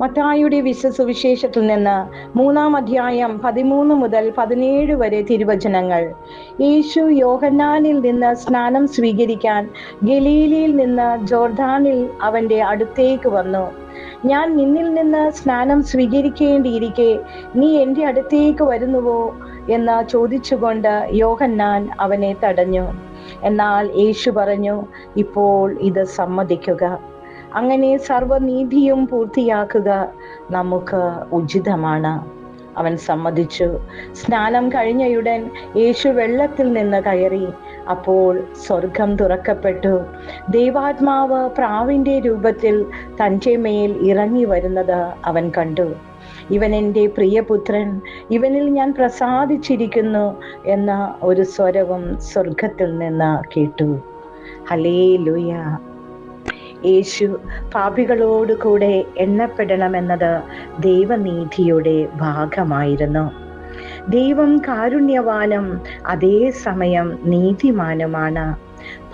മത്തായിയുടെ വിശ്വസുവിശേഷത്തിൽ നിന്ന് മൂന്നാം അധ്യായം പതിമൂന്ന് മുതൽ പതിനേഴ് വരെ തിരുവചനങ്ങൾ. യേശു യോഹന്നാനിൽ നിന്ന് സ്നാനം സ്വീകരിക്കാൻ ഗലീലിയിൽ നിന്ന് ജോർദാനിൽ അവന്റെ അടുത്തേക്ക് വന്നു. ഞാൻ നിന്നിൽ നിന്ന് സ്നാനം സ്വീകരിക്കേണ്ടിയിരിക്കെ നീ എന്റെ അടുത്തേക്ക് വരുന്നുവോ? എന്ന് ചോദിച്ചുകൊണ്ട് യോഹന്നാൻ അവനെ തടഞ്ഞു. എന്നാൽ യേശു പറഞ്ഞു ഇപ്പോൾ ഇത് സമ്മതിക്കുക. അങ്ങനെ സർവനീതിയും പൂർത്തിയാക്കുക നമുക്ക് ഉചിതമാണ്. അവൻ സമ്മതിച്ചു. സ്നാനം കഴിഞ്ഞയുടൻ യേശു വെള്ളത്തിൽ നിന്ന് കയറി. അപ്പോൾ സ്വർഗം തുറക്കപ്പെട്ടു. ദൈവാത്മാവ് പ്രാവിന്റെ രൂപത്തിൽ തന്റെ മേൽ ഇറങ്ങി വരുന്നത് അവൻ കണ്ടു. ഇവൻ എന്റെ പ്രിയപുത്രൻ ഇവനിൽ ഞാൻ പ്രസാദിച്ചിരിക്കുന്നു എന്ന ഒരു സ്വരവും സ്വർഗത്തിൽ നിന്ന് കേട്ടു. ഹലേ ലുയ യേശു പാപികളോട് കൂടെ എണ്ണപ്പെടണമെന്നത് ദൈവനീതിയുടെ ഭാഗമായിരുന്നു. ദൈവം കാരുണ്യവാനും അതേസമയം നീതിമാനുമാണ്.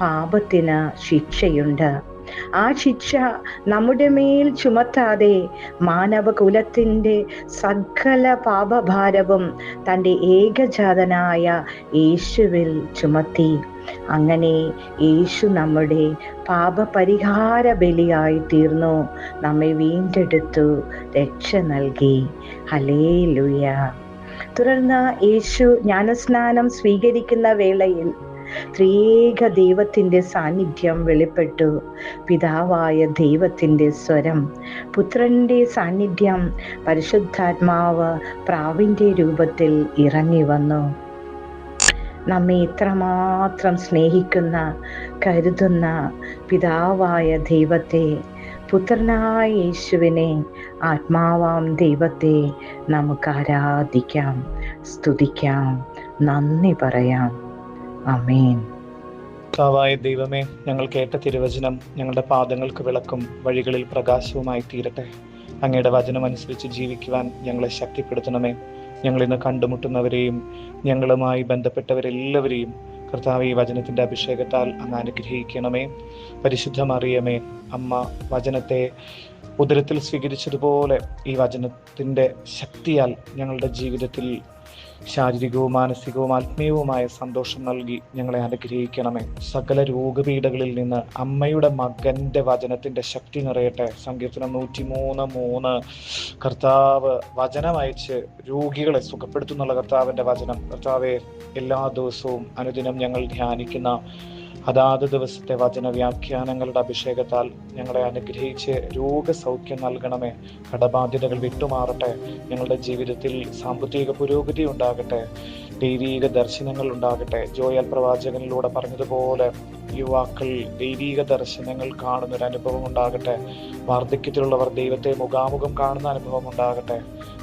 പാപത്തിന് ശിക്ഷയുണ്ട്. ആ ശിക്ഷ നമ്മുടെ മേൽ ചുമത്താതെ മാനവകുലത്തിന്റെ സകല പാപഭാരവും തന്റെ ഏകജാതനായ യേശുവിൽ ചുമത്തി. അങ്ങനെ യേശു നമ്മുടെ പാപപരിഹാര ബലിയായി തീർന്നു. നമ്മെ വീണ്ടെടുത്തു രക്ഷ നൽകി. ഹലേ ലുയ തുടർന്ന് യേശു ജ്ഞാനസ്നാനം സ്വീകരിക്കുന്ന വേളയിൽ ത്രിയേക ദൈവത്തിന്റെ സാന്നിധ്യം വെളിപ്പെട്ടു. പിതാവായ ദൈവത്തിന്റെ സ്വരം പുത്രന്റെ സാന്നിധ്യം പരിശുദ്ധാത്മാവ് പ്രാവിന്റെ രൂപത്തിൽ ഇറങ്ങി വന്നു. നമ്മെ ഇത്രമാത്രം സ്നേഹിക്കുന്ന കരുതുന്ന പിതാവായ ദൈവത്തെ പുത്രനായ യേശുവിനെ ആത്മാവാം ദൈവത്തെ നമുക്ക് ആരാധിക്കാം സ്തുതിക്കാം നന്ദി പറയാം. അമേൻ കർത്താവായ ദൈവമേ ഞങ്ങൾ കേട്ട തിരുവചനം ഞങ്ങളുടെ പാദങ്ങൾക്ക് വിളക്കും വഴികളിൽ പ്രകാശവുമായി തീരട്ടെ അങ്ങയുടെ വചനം അനുസരിച്ച് ജീവിക്കുവാൻ ഞങ്ങളെ ശക്തിപ്പെടുത്തണമേ. ഞങ്ങൾ ഇന്ന് കണ്ടുമുട്ടുന്നവരെയും ഞങ്ങളുമായി ബന്ധപ്പെട്ടവരെല്ലാവരെയും കർത്താവ് ഈ വചനത്തിന്റെ അഭിഷേകത്താൽ അങ്ങ് അനുഗ്രഹിക്കണമേ. പരിശുദ്ധമറിയമേ അമ്മ വചനത്തെ ഉദരത്തിൽ സ്വീകരിച്ചതുപോലെ ഈ വചനത്തിന്റെ ശക്തിയാൽ ഞങ്ങളുടെ ജീവിതത്തിൽ ശാരീരികവും മാനസികവും ആത്മീയവുമായ സന്തോഷം നൽകി ഞങ്ങളെ അനുഗ്രഹിക്കണമേ. സകല രോഗപീഠകളിൽ നിന്ന് അമ്മയുടെ മകന്റെ വചനത്തിന്റെ ശക്തി നിറയട്ടെ. സങ്കീർത്തനം നൂറ്റി മൂന്ന്. കർത്താവ് വചനം അയച്ച് രോഗികളെ സുഖപ്പെടുത്തുന്നുള്ള കർത്താവിന്റെ വചനം. കർത്താവെ എല്ലാ ദിവസവും അനുദിനം ഞങ്ങൾ ധ്യാനിക്കുന്ന അതാത് ദിവസത്തെ വചന വ്യാഖ്യാനങ്ങളുടെ അഭിഷേകത്താൽ ഞങ്ങളെ അനുഗ്രഹിച്ച് രോഗസൗഖ്യം നൽകണമേ. കടബാധ്യതകൾ വിട്ടുമാറട്ടെ. ഞങ്ങളുടെ ജീവിതത്തിൽ സാമ്പത്തിക പുരോഗതി ഉണ്ടാകട്ടെ. ദൈവീക ദർശനങ്ങൾ ഉണ്ടാകട്ടെ. ജോയൽ പ്രവാചകനിലൂടെ പറഞ്ഞതുപോലെ യുവാക്കൾ ദൈവീക ദർശനങ്ങൾ കാണുന്ന ഒരു അനുഭവം ഉണ്ടാകട്ടെ. വാർദ്ധക്യത്തിലുള്ളവർ ദൈവത്തെ മുഖാമുഖം കാണുന്ന അനുഭവം ഉണ്ടാകട്ടെ.